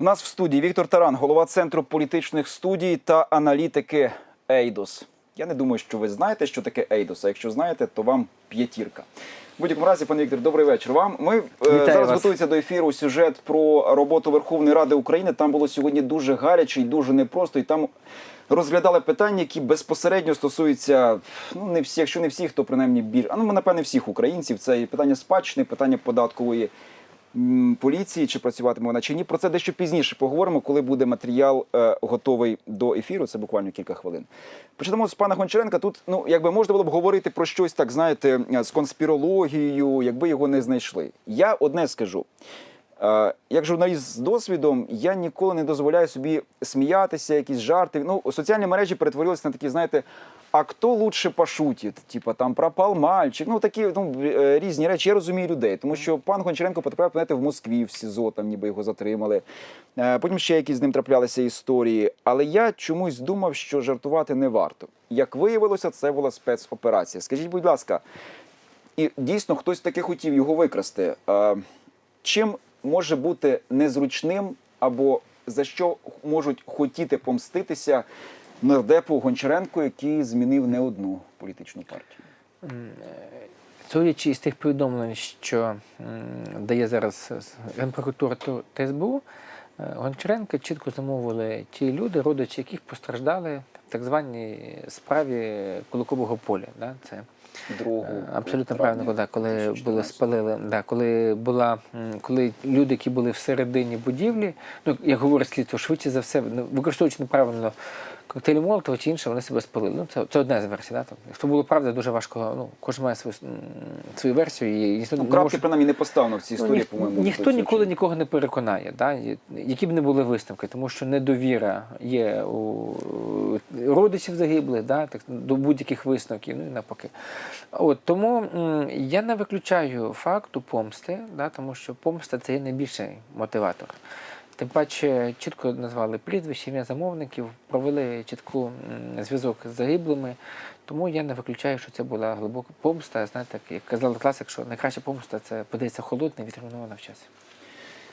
У нас в студії Віктор Таран, голова центру політичних студій та аналітики Ейдос. Я не думаю, що ви знаєте, що таке Ейдос. А якщо знаєте, то вам п'ятірка. В будь-якому разі, пане Віктор, добрий вечір. Вам ми е, зараз вас. готується до ефіру сюжет про роботу Верховної Ради України. Там було сьогодні дуже гаряче і дуже непросто. І там розглядали питання, які безпосередньо стосуються ну не всіх, якщо не всіх, то принаймні більш а ну напевне всіх українців. Це і питання спадщини, питання податкової поліції, чи працюватиме вона чи ні. Про це дещо пізніше поговоримо, коли буде матеріал е, готовий до ефіру. Це буквально кілька хвилин. Почнемо з пана Гончаренка. Тут ну якби можна було б говорити про щось так, знаєте, е, з конспірологією, якби його не знайшли. Я одне скажу. Е, Як журналіст з досвідом, я ніколи не дозволяю собі сміятися, якісь жарти. Ну, соціальні мережі перетворилися на такі, знаєте, а хто лучше пошутить? Типа там пропав мальчик. Ну такі ну, е, різні речі. Я розумію людей, тому що пан Гончаренко потрапив знаєте, в Москві, в СІЗО, там ніби його затримали. Е, Потім ще якісь з ним траплялися історії. Але я чомусь думав, що жартувати не варто. Як виявилося, це була спецоперація. Скажіть, будь ласка, і дійсно хтось таки хотів його викрасти. Чим може бути незручним або за що можуть хотіти помститися нардепу Гончаренко, який змінив не одну політичну партію? Судячи із тих повідомлень, що дає зараз Генпрокуратура та- СБУ, е, Гончаренка чітко замовили ті люди, родичі яких постраждали в так званій справі Куликового поля. Це Другу Е, Абсолютно травня правильно, коли 2014. були спалили, да, коли була коли люди, які були всередині будівлі, ну як говорить слідство, швидше за все, ну, використовуючи неправильно коктейлі Молотова чи інше, вони себе спалили. Ну це, це одна з версій. Да. Якщо було правда, дуже важко. Ну кожен має свою, свою версію і ніхто Ну, не крапки може- принаймні не поставлено в цій Ну, історії, ніх- по-моєму. ніхто ніколи часу. нікого не переконає, да? які б не були висновки, тому що недовіра є у родичів загиблих, да? так, до будь-яких висновків, ну і навпаки. От, тому я не виключаю факту помсти, да? тому що помста це є найбільший мотиватор. Тим паче чітко назвали прізвище, ім'я замовників, провели чітку зв'язок з загиблими. Тому я не виключаю, що це була глибока помста. Знаєте, як казали класик, що найкраща помста це подається холодна і відтермінована в часі.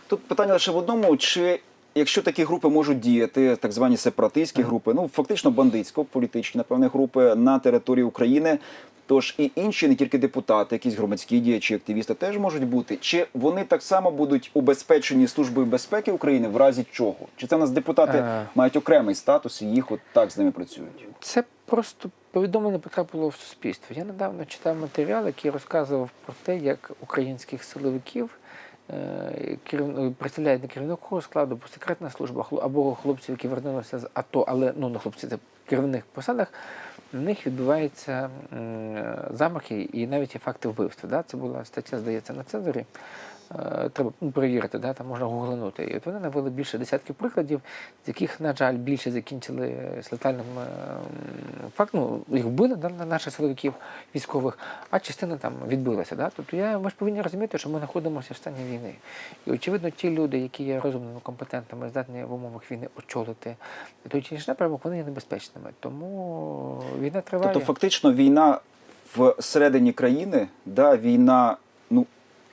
Тут питання лише в одному: чи якщо такі групи можуть діяти, так звані сепаратистські групи, ну фактично бандитсько-політичні, напевне, групи на території України. Тож і інші, не тільки депутати, якісь громадські діячі, активісти теж можуть бути. Чи вони так само будуть убезпечені службою безпеки України в разі чого? Чи це в нас депутати Е. мають окремий статус і їх от так з ними працюють? Це просто повідомлення потрапило в суспільство. Я недавно читав матеріал, який розказував про те, як українських силовиків представляють не керівникового складу, бо секретна служба або хлопців, які вернулися з АТО, але ну не хлопці, це керівних посадах. В них відбуваються замахи і навіть є факти вбивства. Да? Це була стаття, здається, на Цезарі. Е, Треба ну, перевірити, да? там можна гугланути. І от вони навели більше десятків прикладів, з яких, на жаль, більше закінчили з летальним фактом. Ну, їх вбили да, на наших силовиків військових, а частина там відбилася. Да? Тобто я, ми ж повинні розуміти, що ми знаходимося в стані війни. І очевидно, ті люди, які є розумними, компетентними, здатні в умовах війни очолити той чи інший напрямок, вони є небезпечними. Тому війна триває. Тобто, фактично, війна всередині країни, да, війна ну,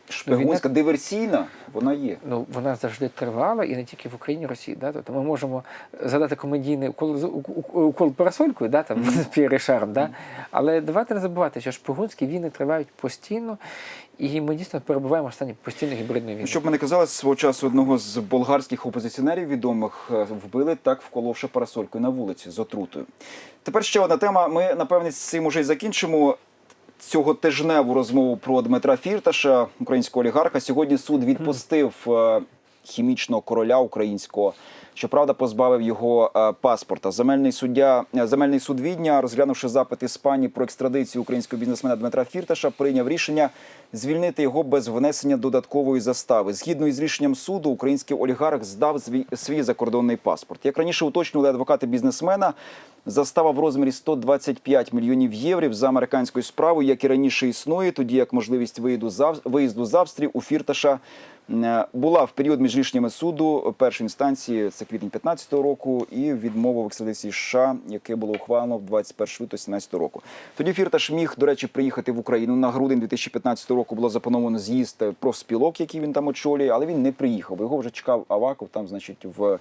шпигунська, диверсійна, вона є. ну, вона завжди тривала і не тільки в Україні, Росії. Да? Тобто ми можемо згадати комедійний укол, укол парасолькою, да? там, П'єре Шарм, да? але давайте не забувати, що шпигунські війни тривають постійно, і ми дійсно перебуваємо в стані постійної гібридної війни. Щоб ми не казали, свого часу одного з болгарських опозиціонерів відомих е, вбили так, вколовши парасолькою на вулиці з отрутою. Тепер ще одна тема. Ми напевне з цим уже й закінчимо. Цього тижневу розмову про Дмитра Фірташа, українського олігарха. Сьогодні суд відпустив е, хімічного короля українського. Щоправда, позбавив його е, паспорта. Земельний суддя, е, земельний суд Відня, розглянувши запит Іспанії про екстрадицію українського бізнесмена Дмитра Фірташа, прийняв рішення звільнити його без внесення додаткової застави. Згідно із рішенням суду, український олігарх здав свій, закордонний паспорт. Як раніше уточнювали адвокати бізнесмена, застава в розмірі 125 мільйонів євро за американською справою, як і раніше існує, тоді як можливість виїзду з, Австрії у Фірташа була в період між рішеннями суду першої інстанції, це квітень 15 року, і відмова в екстрадиції США, яке було ухвалено в 21 лютого 17 року. Тоді Фірташ міг, до речі, приїхати в Україну на грудень 2015 року. Було заплановано з'їзд профспілок, який він там очолює, але він не приїхав. Його вже чекав Аваков там, значить, в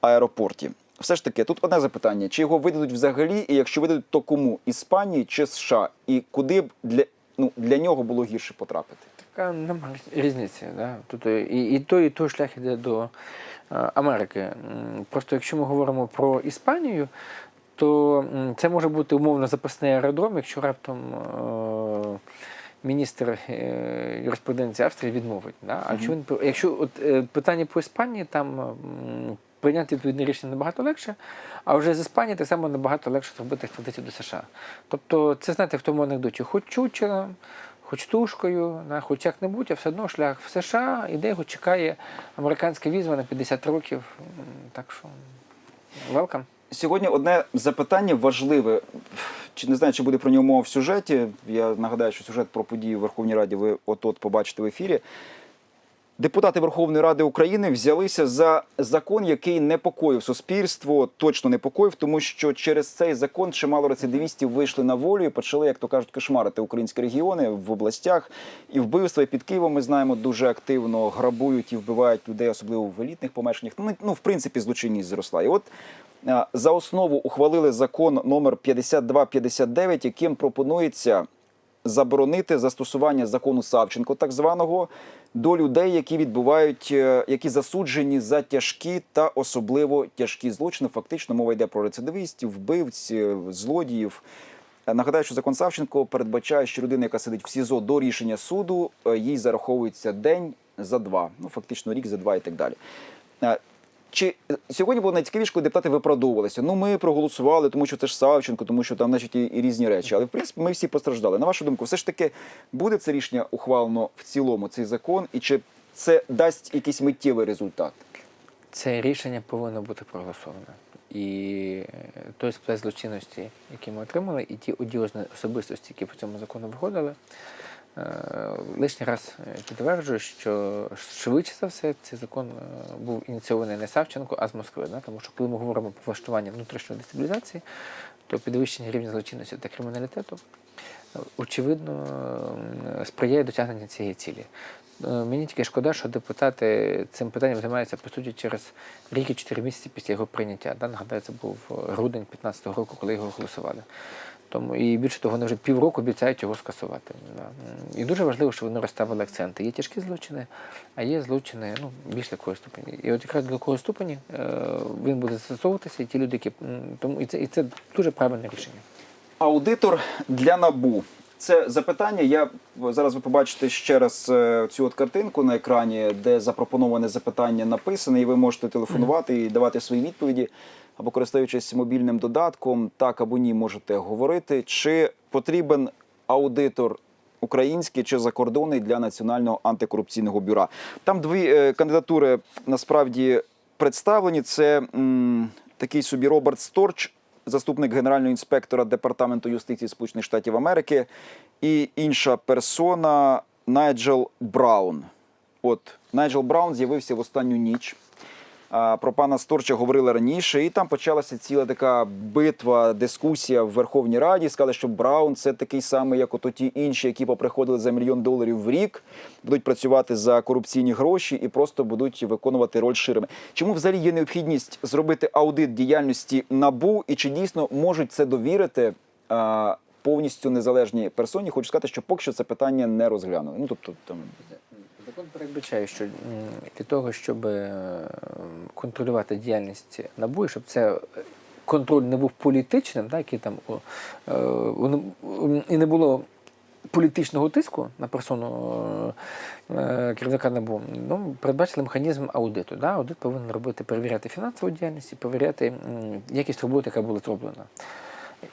аеропорті. Все ж таки, тут одне запитання: чи його видадуть взагалі, і якщо видадуть, то кому? Іспанії чи США? І куди б для, ну, для нього було гірше потрапити? Така немає різниці. Да? Тут і, і той, і той шлях іде до е, Америки. Просто якщо ми говоримо про Іспанію, то це може бути умовно запасний аеродром, якщо раптом е, міністр е, юриспруденції Австрії відмовить. Да? А якщо, він, якщо от, е, питання по Іспанії, там прийняти відповідне рішення набагато легше, а вже з Іспанії так само набагато легше зробити екстрадицію до США. Тобто, це знаєте, в тому анекдоті, хоч чучелом, хоч тушкою, хоч як-небудь, а все одно шлях в США, і де його чекає американська візма на 50 років. Так що, welcome. Сьогодні одне запитання важливе. Чи не знаю, чи буде про нього мова в сюжеті. Я нагадаю, що сюжет про події в Верховній Раді ви от-от побачите в ефірі. Депутати Верховної Ради України взялися за закон, який непокоїв суспільство, точно непокоїв, тому що через цей закон чимало рецидивістів вийшли на волю і почали, як то кажуть, кошмарити українські регіони в областях. І вбивства під Києвом ми знаємо дуже активно грабують і вбивають людей, особливо в елітних помешканнях. Ну, ну в принципі, злочинність зросла. І от за основу ухвалили закон номер 5259, яким пропонується заборонити застосування закону Савченко, так званого, до людей, які відбувають, е, які засуджені за тяжкі та особливо тяжкі злочини. Фактично мова йде про рецидивістів, вбивць, е, злодіїв. Е, Нагадаю, що закон Савченко передбачає, що людина, яка сидить в СІЗО до рішення суду, е, їй зараховується день за два, ну фактично рік за два і так далі. Чи е, сьогодні було найцікавіше, коли депутати виправдовувалися? Ну, ми проголосували, тому що це ж Савченко, тому що там, значить, і, і різні речі. Але в принципі ми всі постраждали. На вашу думку, все ж таки буде це рішення ухвалено в цілому, цей закон, і чи це дасть якийсь миттєвий результат? Це рішення повинно бути проголосоване. І е, той сплеск злочинності, який ми отримали, і ті одіозні особистості, які по цьому закону виходили, лишній раз е, підтверджую, що швидше за все цей закон е, був ініційований не Савченко, а з Москви. Да? Тому що коли ми говоримо про влаштування внутрішньої дестабілізації, то підвищення рівня злочинності та криміналітету е, очевидно сприяє досягненню цієї цілі. Е, Мені тільки шкода, що депутати цим питанням займаються по суті через рік і 4 місяці після його прийняття. Да? Нагадаю, це був грудень 2015 року, коли його голосували. Тому і більше того, вони вже півроку обіцяють його скасувати. І дуже важливо, щоб вони розставили акценти. Є тяжкі злочини, а є злочини ну, більш такої ступені. І от якраз до такої ступені е, він буде застосовуватися, і ті люди, які тому і це, і це дуже правильне рішення. Аудитор для набу. Це запитання. Я зараз ви побачите ще раз е, цю от картинку на екрані, де запропоноване запитання написане, і ви можете телефонувати і давати свої відповіді. Або користуючись мобільним додатком, так або ні, можете говорити, чи потрібен аудитор український чи закордонний для національного антикорупційного бюра. Там дві е, кандидатури насправді представлені. Це м, такий собі Роберт Сторч, заступник генерального інспектора департаменту юстиції Сполучених Штатів Америки, і інша персона Найджел Браун. От Найджел Браун з'явився в останню ніч. Про пана Сторча говорили раніше, і там почалася ціла така битва, дискусія в Верховній Раді. Сказали, що Браун це такий самий, як ото ті інші, які поприходили за мільйон доларів в рік, будуть працювати за корупційні гроші і просто будуть виконувати роль ширими. Чому взагалі є необхідність зробити аудит діяльності набу, і чи дійсно можуть це довірити? Повністю незалежній персоні, хочу сказати, що поки що це питання не розглянули. Ну тобто там Закон передбачає, що для того, щоб е, контролювати діяльність НАБУ, щоб це е, контроль не був політичним, так, і, там, е, і не було політичного тиску на персону керівника НАБУ, ну, передбачили механізм аудиту. Да? Аудит повинен робити, перевіряти фінансову діяльність і перевіряти якість роботи, яка була зроблена.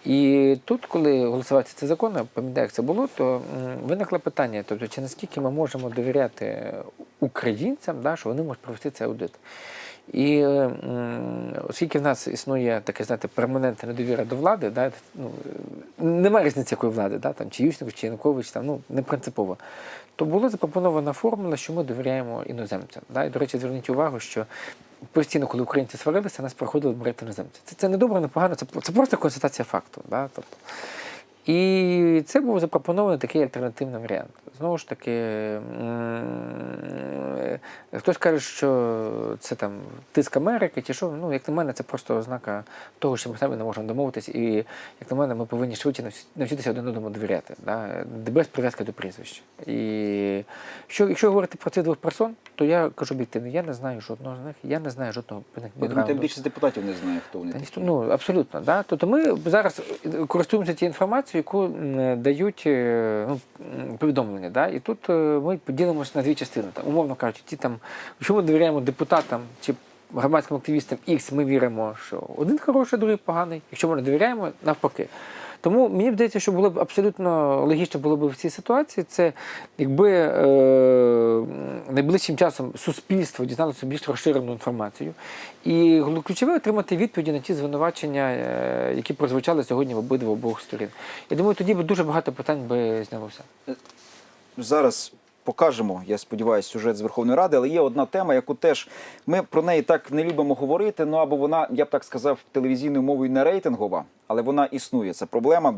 І тут, коли голосувався цей закон, пам'ятаю, як це було, то виникло питання: тобто, чи наскільки ми можемо довіряти українцям, да, що вони можуть провести цей аудит. І оскільки в нас існує таке, знаєте, перманентна недовіра до влади, да, ну, немає різниці якої влади, да, там, чи Ющенко, чи Янукович, там, ну, не принципово, то була запропонована формула, що ми довіряємо іноземцям. Да. І, до речі, зверніть увагу, що постійно, коли українці сварилися, нас приходили брати іноземці. Це, це не добре, не погано, це, це просто констатація факту. Да, тобто. І це був запропонований такий альтернативний варіант. Знову ж таки, хтось каже, що це там тиск Америки, чи що, ну, як на мене, це просто ознака того, що ми самі не можемо домовитись, і як на мене, ми повинні швидше навчитися один одному довіряти, да? без прив'язки до прізвища. І що, якщо говорити про цих двох персон, то я кажу об'єктивно, я не знаю жодного з них, я не знаю жодного Тим більше депутатів не знає, хто вони Та такі. Ну, абсолютно. Да? Тобто ми зараз користуємося тією інформацією, яку дають е, ну, повідомлення. Да? І тут е, ми поділимося на дві частини. Там, умовно кажучи, ті там, якщо ми довіряємо депутатам чи громадським активістам X, ми віримо, що один хороший, другий поганий. Якщо ми не довіряємо, навпаки. Тому мені здається, що було б абсолютно логічно було б в цій ситуації, це якби е, найближчим часом суспільство дізналося більш розширену інформацію. І ключове отримати відповіді на ті звинувачення, е, які прозвучали сьогодні в обидва обох сторін. Я думаю, тоді б дуже багато питань би знялося. зараз покажемо, я сподіваюся, сюжет з Верховної Ради, але є одна тема, яку теж ми про неї так не любимо говорити. Ну або вона, я б так сказав, телевізійною мовою не рейтингова, але вона існує. Це проблема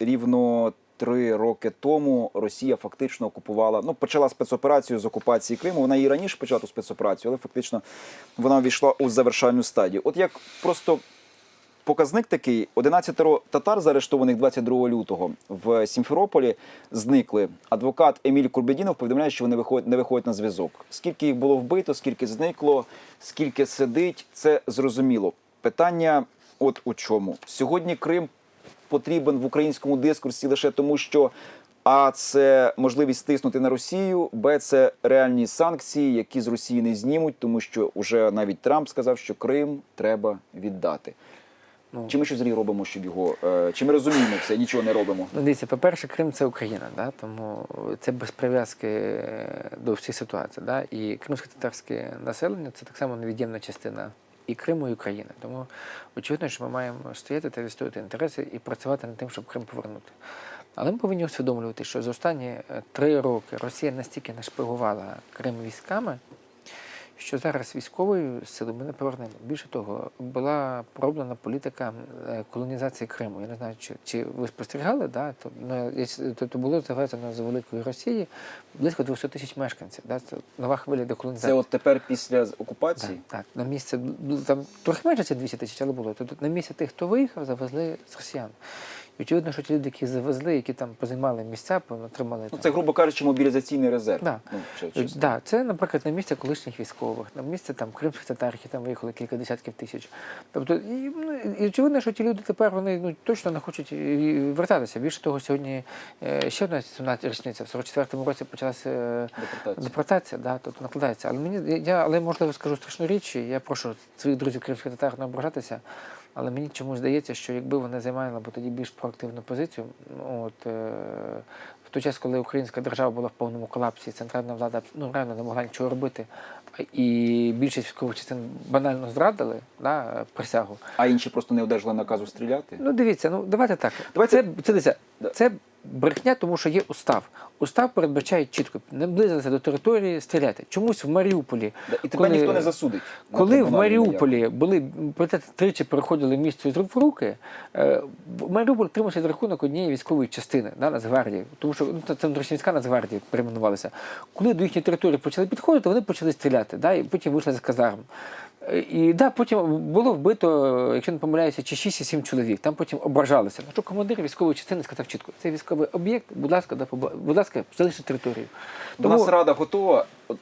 рівно. Три роки тому Росія фактично окупувала, ну почала спецоперацію з окупації Криму. Вона і раніше почала ту спецоперацію, але фактично вона увійшла у завершальну стадію. От як просто показник такий: 11 татар, заарештованих 22 лютого в Сімферополі, зникли. Адвокат Еміль Курбедінов повідомляє, що вони виходять, не виходять на зв'язок. Скільки їх було вбито, скільки зникло, скільки сидить, це зрозуміло. Питання от у чому. Сьогодні Крим потрібен в українському дискурсі лише тому, що. А це можливість тиснути на Росію, Б це реальні санкції, які з Росії не знімуть, тому що вже навіть Трамп сказав, що Крим треба віддати. Ну, Чи ми щось робимо, щоб його. е, Чи ми розуміємо все, нічого не робимо? Ну, дивіться, по-перше, Крим це Україна, да? тому це без прив'язки е, до всіх ситуацій. Да? І кримсько-татарське населення це так само невід'ємна частина і Криму, і України. Тому очевидно, що ми маємо стояти та відстояти інтереси і працювати над тим, щоб Крим повернути. Але ми повинні усвідомлювати, що за останні е, три роки Росія настільки нашпигувала Крим військами, що зараз військовою силою ми не повернемо. Більше того, була пророблена політика е, колонізації Криму. Я не знаю, чи, чи ви спостерігали, да? то, ну, я- тобто було завезено з Великої Росії близько 200 тисяч мешканців. Да? Це нова хвиля Це от тепер після окупації. Так, так, на місце ну, там трохи менше це 200 тисяч, але було. Тобто на місце тих, хто виїхав, завезли з росіян. І очевидно, що ті люди, які завезли, які там позаймали місця, отримали Ну, це, грубо кажучи, мобілізаційний резерв. Да. Ну, Е. Да, це, наприклад, на місце колишніх військових, на місце там кримських татар, які там виїхали кілька десятків тисяч. Тобто, і, ну, і очевидно, що ті люди тепер вони ну, точно не хочуть вертатися. Більше того, сьогодні е, ще одна 17 річниця. В 44-му році почалася е, Депортація. депортація, да, тобто накладається. Але мені я, але можливо скажу страшну річ. Я прошу своїх друзів кримських татар не ображатися. Але мені чомусь здається, що якби вона займала б тоді більш проактивну позицію, от, е, в той час, коли українська держава була в повному колапсі, центральна влада ну, реально не могла нічого робити, і більшість військових частин банально зрадили да, присягу. А інші просто не одержали наказу стріляти. Ну дивіться, ну давайте так. Давайте- Це, це, це, це брехня, тому що є устав. Устав передбачає чітко наблизитися до території, стріляти. Чомусь в Маріуполі. Да, І тебе коли- ніхто не засудить. Коли в. Маріуполі були тричі переходили місце з рук в руки, е, в- Маріуполь тримався за рахунок однієї військової частини да, Нацгвардії, тому що ну, це- внутрішньовійська Нацгвардії перейменувалися. Коли до їхньої території почали підходити, вони почали стріляти, да, і потім вийшли з казарм. І да, потім було вбито, якщо не помиляюся, чи 6 чи 7 чоловік. Там потім ображалися. Ну що командир військової частини сказав чітко, це військовий об'єкт, будь ласка, да, будь ласка, залиште територію. У нас рада готова. От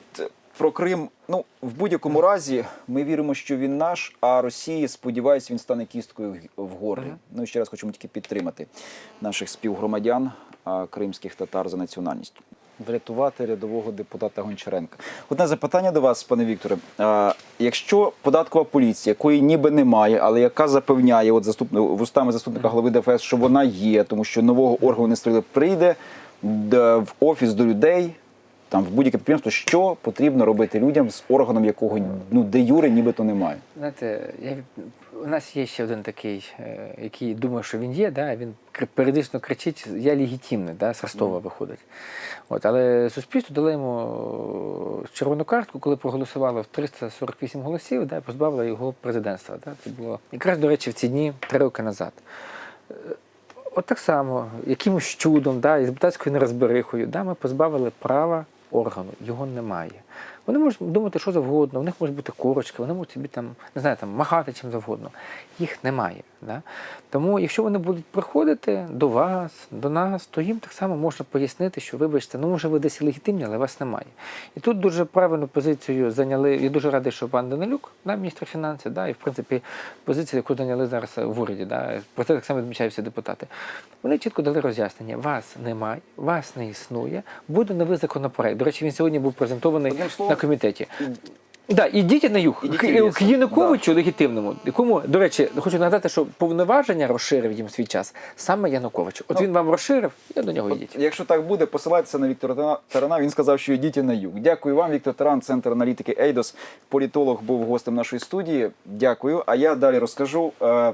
про Крим. Ну в будь-якому разі ми віримо, що він наш, а Росії, сподіваюсь, він стане кісткою в- горлі. Мгм. Ну і ще раз хочемо тільки підтримати наших співгромадян кримських татар за національністю. Врятувати рядового депутата Гончаренка. Одне запитання до вас, пане Вікторе. Якщо податкова поліція, якої ніби немає, але яка запевняє, от заступник вустами заступника голови ДФС, що вона є, тому що нового органу не створили, прийде в офіс до людей, там в будь-яке підприємство, що потрібно робити людям з органом, якого ну де юри нібито немає. Знаєте, я, у нас є ще один такий, е, який думає, що він є, да, він періодично кричить, я легітимний, да, з Ростова виходить. От, але суспільство дало йому е, червону картку, коли проголосувало в 348 голосів, да, і позбавило його президентства. Да. Це було якраз, до речі, в ці дні три роки назад. Е, От так само, якимось чудом, да, із депутатською нерозберихою, да, ми позбавили права органу, його немає. Вони можуть думати, що завгодно, у них можуть бути корочки, вони можуть собі там, не знаю, там, махати чим завгодно. Їх немає. Да? Тому, якщо вони будуть приходити до вас, до нас, то їм так само можна пояснити, що, вибачте, ну може ви десь легітимні, але вас немає. І тут дуже правильну позицію зайняли. Я дуже радий, що пан Данилюк, да, міністр фінансів, да, і в принципі позиція, яку зайняли зараз в уряді, да, про це так само відмічають всі депутати. Вони чітко дали роз'яснення: вас немає, вас не існує, буде новий законопроект. До речі, він сьогодні був презентований Одним словом, на комітеті. Да, ідіть на юг Ідіть к, ліс, к Януковичу легітимному, якому, до речі, хочу нагадати, що повноваження розширив їм в свій час саме Янукович. От Ну, він вам розширив, і до нього От, йдіть. якщо так буде, посилайтеся на Віктора Тара- Тарана. Він сказав, що йдіть на юг. Дякую вам, Віктор Таран, центр аналітики Ейдос. Політолог був гостем нашої студії. Дякую. А я далі розкажу. е,